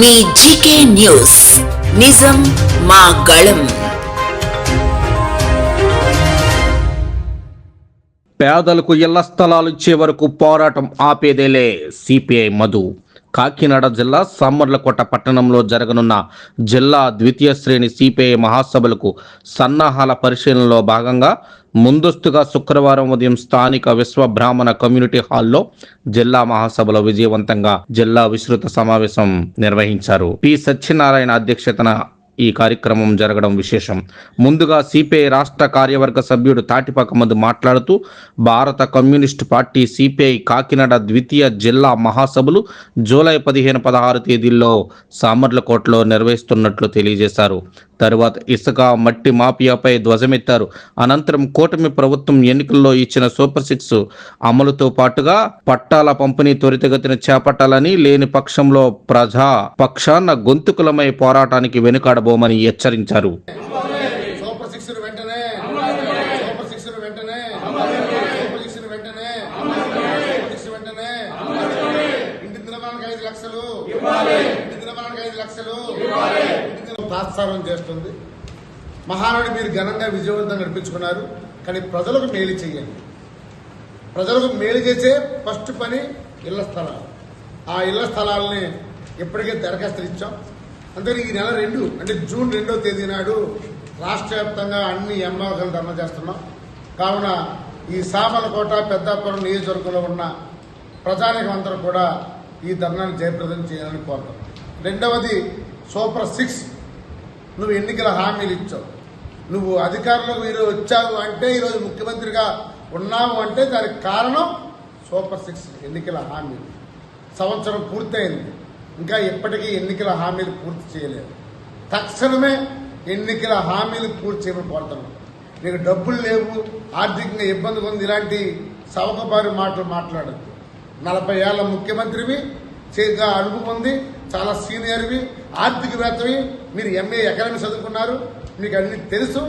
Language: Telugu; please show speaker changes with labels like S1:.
S1: మీ జీకే న్యూస్. నిజం మా గళం.
S2: పేదలకు ఇళ్ళ స్థలాలు ఇచ్చే వరకు పోరాటం ఆపేదేలే సిపిఐ మధు. కాకినాడ జిల్లా సమ్మర్లకోట పట్టణంలో జరగనున్న జిల్లా ద్వితీయ శ్రేణి సిపిఐ మహాసభలకు సన్నాహాల పరిశీలనలో భాగంగా ముందస్తుగా శుక్రవారం ఉదయం స్థానిక విశ్వ బ్రాహ్మణ కమ్యూనిటీ హాల్లో జిల్లా మహాసభలో విజయవంతంగా జిల్లా విస్తృత సమావేశం నిర్వహించారు. పి. సత్యనారాయణ అధ్యక్షతన ఈ కార్యక్రమం జరగడం విశేషం. ముందుగా సిపిఐ రాష్ట్ర కార్యవర్గ సభ్యుడు తాటిపాక మందు మాట్లాడుతూ భారత కమ్యూనిస్టు పార్టీ సిపిఐ కాకినాడ ద్వితీయ జిల్లా మహాసభలు జూలై పదిహేను పదహారు తేదీల్లో సామర్లకోటలో నిర్వహిస్తున్నట్లు తెలియజేశారు. తరువాత ఇసుక మట్టి మాఫియాపై ధ్వజమెత్తారు. అనంతరం కూటమి ప్రభుత్వం ఎన్నికల్లో ఇచ్చిన సూపర్ సిక్స్ అమలుతో పాటుగా పట్టాల పంపిణీ త్వరితగతిన చేపట్టాలని లేని పక్షంలో ప్రజా పక్షాన గొంతుకులమై పోరాటానికి వెనుకాడబోమని హెచ్చరించారు.
S3: ఇంటి ఐదు లక్షలు తాత్సారం చేస్తుంది. మహానుడి మీరు ఘనంగా విజయవంతంగా నడిపించుకున్నారు. కానీ ప్రజలకు మేలు చేయండి. ప్రజలకు మేలు చేసే ఫస్ట్ పని ఇళ్ళ స్థలాలు. ఆ ఇళ్ళ స్థలాలని ఇప్పటికే దరఖాస్తులు ఇచ్చాం. అందుకని ఈ నెల రెండు అంటే జూన్ రెండో తేదీ నాడు రాష్ట్ర వ్యాప్తంగా అన్ని ఎంఆర్లను ధర్మ చేస్తున్నాం. కావున ఈ సామలకోట పెద్దాపురం నియోజకవర్గంలో ఉన్న ప్రజానికం అందరూ కూడా ఈ ధర్నాన్ని జయప్రదం చేయాలని కోరుతాం రెండవది సూపర్ సిక్స్ నువ్వు ఎన్నికల హామీలు ఇచ్చావు. నువ్వు అధికారంలోకి మీరు వచ్చావు అంటే ఈరోజు ముఖ్యమంత్రిగా ఉన్నావు అంటే దానికి కారణం సూపర్ సిక్స్ ఎన్నికల హామీలు. సంవత్సరం పూర్తయింది. ఇంకా ఇప్పటికీ ఎన్నికల హామీలు పూర్తి చేయలేదు. తక్షణమే ఎన్నికల హామీలు పూర్తి చేయమని కోరుతున్నాం నీకు డబ్బులు లేవు ఆర్థికంగా ఇబ్బందిగా ఉంది ఇలాంటి సవకబారి మాటలు మాట్లాడద్దు. నలభై ఏళ్ళ ముఖ్యమంత్రివి చేగా అనుభవం ఉంది చాలా సీనియర్వి ఆర్థికవేత్తవి. మీరు ఎంఏ ఎకనామిక్స్ చదువుకున్నారు. మీకు అన్ని తెలుసు.